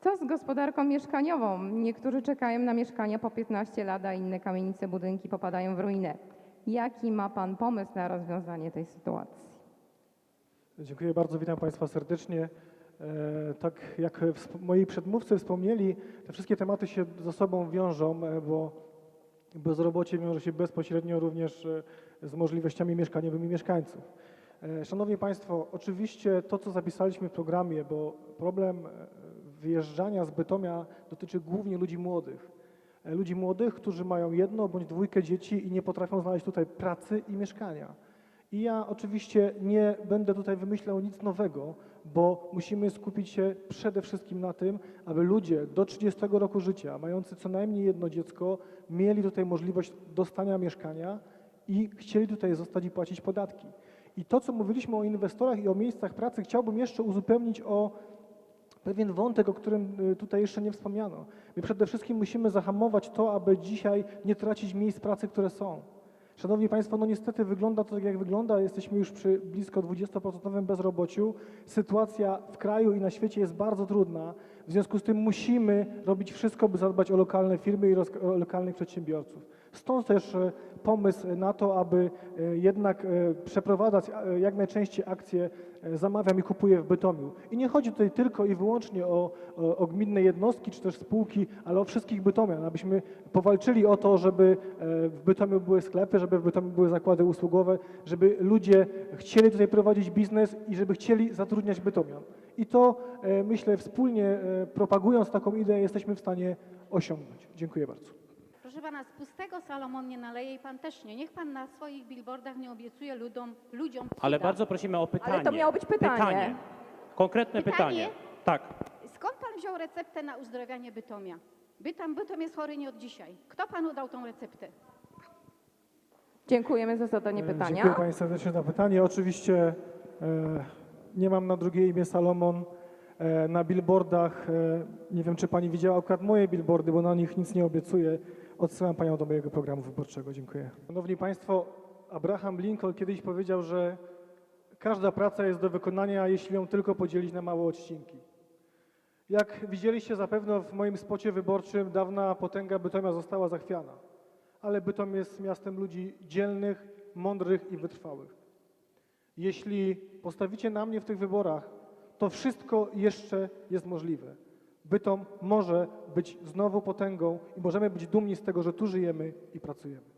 Co z gospodarką mieszkaniową? Niektórzy czekają na mieszkania po 15 lat, a inne kamienice, budynki popadają w ruinę. Jaki ma Pan pomysł na rozwiązanie tej sytuacji? Dziękuję bardzo, witam Państwa serdecznie. E, Tak jak moi przedmówcy wspomnieli, te wszystkie tematy się ze sobą wiążą, e, bo bezrobocie wiąże się bezpośrednio również e, z możliwościami mieszkaniowymi mieszkańców. Szanowni Państwo, oczywiście to, co zapisaliśmy w programie, bo problem wyjeżdżania z Bytomia dotyczy głównie ludzi młodych. E, Ludzi młodych, którzy mają jedno bądź dwójkę dzieci i nie potrafią znaleźć tutaj pracy i mieszkania. I ja oczywiście nie będę tutaj wymyślał nic nowego, bo musimy skupić się przede wszystkim na tym, aby ludzie do 30 roku życia, mający co najmniej jedno dziecko, mieli tutaj możliwość dostania mieszkania i chcieli tutaj zostać i płacić podatki. I to, co mówiliśmy o inwestorach i o miejscach pracy, chciałbym jeszcze uzupełnić o pewien wątek, o którym y, tutaj jeszcze nie wspomniano. My przede wszystkim musimy zahamować to, aby dzisiaj nie tracić miejsc pracy, które są. Szanowni Państwo, no niestety wygląda to tak, jak wygląda. Jesteśmy już przy blisko 20% bezrobociu. Sytuacja w kraju i na świecie jest bardzo trudna. W związku z tym musimy robić wszystko, by zadbać o lokalne firmy i o lokalnych przedsiębiorców. Stąd też e, pomysł na to, aby e, jednak e, przeprowadzać jak najczęściej akcje Zamawiam i kupuję w Bytomiu. I nie chodzi tutaj tylko i wyłącznie o, o, o gminne jednostki czy też spółki, ale o wszystkich Bytomian, abyśmy powalczyli o to, żeby w Bytomiu były sklepy, żeby w Bytomiu były zakłady usługowe, żeby ludzie chcieli tutaj prowadzić biznes i żeby chcieli zatrudniać Bytomian. I to myślę wspólnie propagując taką ideę jesteśmy w stanie osiągnąć. Dziękuję bardzo. Proszę pana, z pustego Salomon nie naleje i pan też nie. Niech pan na swoich billboardach nie obiecuje ludziom, ludziom cuda. Ale bardzo prosimy o pytanie. to miało być pytanie. Konkretne Pytanie? pytanie. Tak. Skąd pan wziął receptę na uzdrawianie Bytomia? Bytom, Bytom jest chory nie od dzisiaj. Kto panu dał tą receptę? Dziękujemy za zadanie E, pytania. Dziękuję Pani serdecznie za pytanie. Oczywiście e, nie mam na drugie imię Salomon. E, na billboardach, e, nie wiem czy Pani widziała akurat moje billboardy, bo na nich nic nie obiecuję. Odsyłam Panią do mojego programu wyborczego. Dziękuję. Szanowni Państwo, Abraham Lincoln kiedyś powiedział, że każda praca jest do wykonania, jeśli ją tylko podzielić na małe odcinki. Jak widzieliście zapewne w moim spocie wyborczym, dawna potęga Bytomia została zachwiana. Ale Bytom jest miastem ludzi dzielnych, mądrych i wytrwałych. Jeśli postawicie na mnie w tych wyborach, to wszystko jeszcze jest możliwe. Bytom może być znowu potęgą i możemy być dumni z tego, że tu żyjemy i pracujemy.